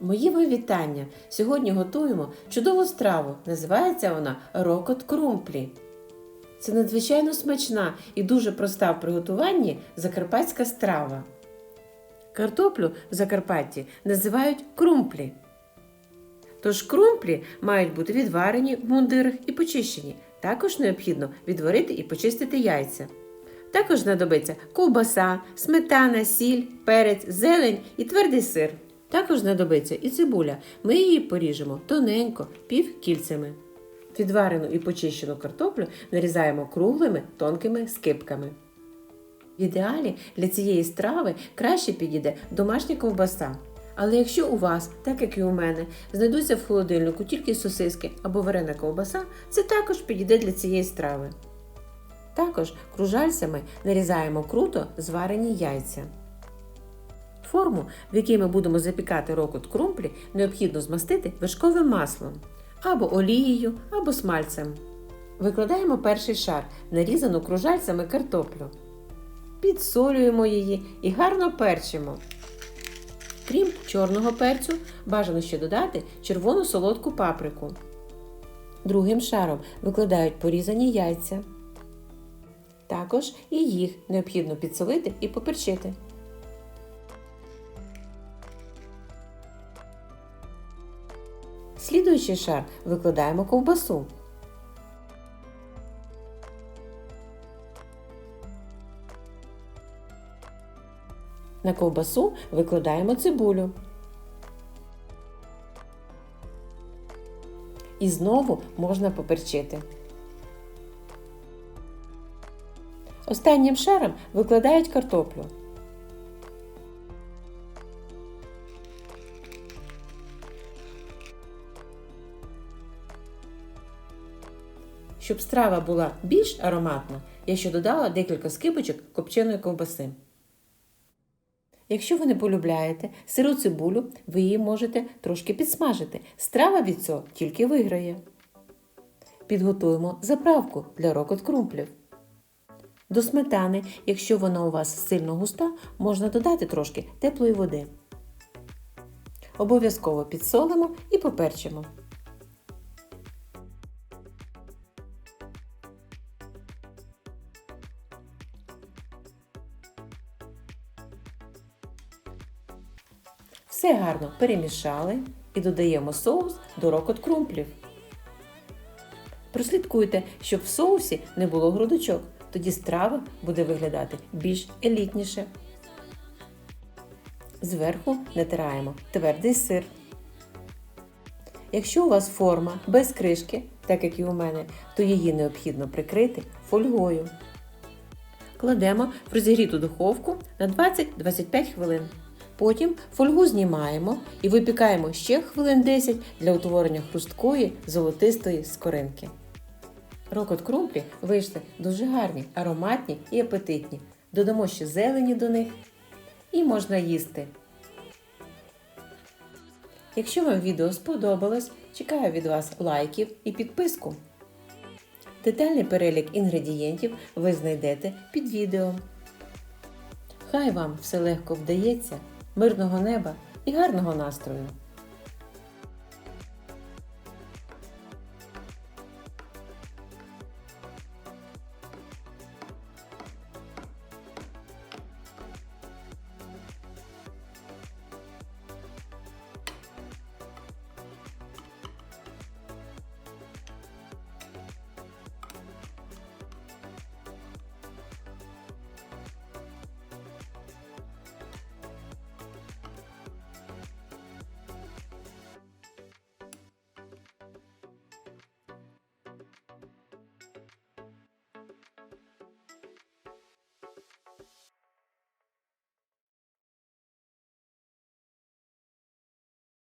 Мої вам вітання! Сьогодні готуємо чудову страву. Називається вона рокот крумплі. Це надзвичайно смачна і дуже проста в приготуванні закарпатська страва. Картоплю в Закарпатті називають крумплі. Тож крумплі мають бути відварені в мундирах і почищені. Також необхідно відварити і почистити яйця. Також знадобиться ковбаса, сметана, сіль, перець, зелень і твердий сир. Також знадобиться і цибуля. Ми її поріжемо тоненько, півкільцями. Відварену і почищену картоплю нарізаємо круглими тонкими скибками. В ідеалі для цієї страви краще підійде домашня ковбаса. Але якщо у вас, так як і у мене, знайдуться в холодильнику тільки сосиски або варена ковбаса, це також підійде для цієї страви. Також кружальцями нарізаємо круто зварені яйця. Форму, в якій ми будемо запікати рокот крумплі, необхідно змастити вершковим маслом або олією, або смальцем. Викладаємо перший шар, нарізану кружальцями картоплю. Підсолюємо її і гарно перчимо. Крім чорного перцю, бажано ще додати червону солодку паприку. Другим шаром викладають порізані яйця. Також і їх необхідно підсолити і поперчити. Слідуючий шар викладаємо ковбасу. На ковбасу викладаємо цибулю. І знову можна поперчити. Останнім шаром викладають картоплю. Щоб страва була більш ароматна, я ще додала декілька скибочок копченої ковбаси. Якщо ви не полюбляєте сиру цибулю, ви її можете трошки підсмажити. Страва від цього тільки виграє. Підготуємо заправку для рокот крумплів. До сметани, якщо вона у вас сильно густа, можна додати трошки теплої води. Обов'язково підсолимо і поперчимо. Все гарно перемішали і додаємо соус до рокот крумплів. Прослідкуйте, щоб в соусі не було грудочок, тоді страва буде виглядати більш елітніше. Зверху натираємо твердий сир. Якщо у вас форма без кришки, так як і у мене, то її необхідно прикрити фольгою. Кладемо в розігріту духовку на 20-25 хвилин. Потім фольгу знімаємо і випікаємо ще хвилин 10 для утворення хрусткої золотистої скоринки. Рокот крумплі вийшли дуже гарні, ароматні і апетитні. Додамо ще зелені до них і можна їсти. Якщо вам відео сподобалось, чекаю від вас лайків і підписку. Детальний перелік інгредієнтів ви знайдете під відео. Хай вам все легко вдається, мирного неба і гарного настрою!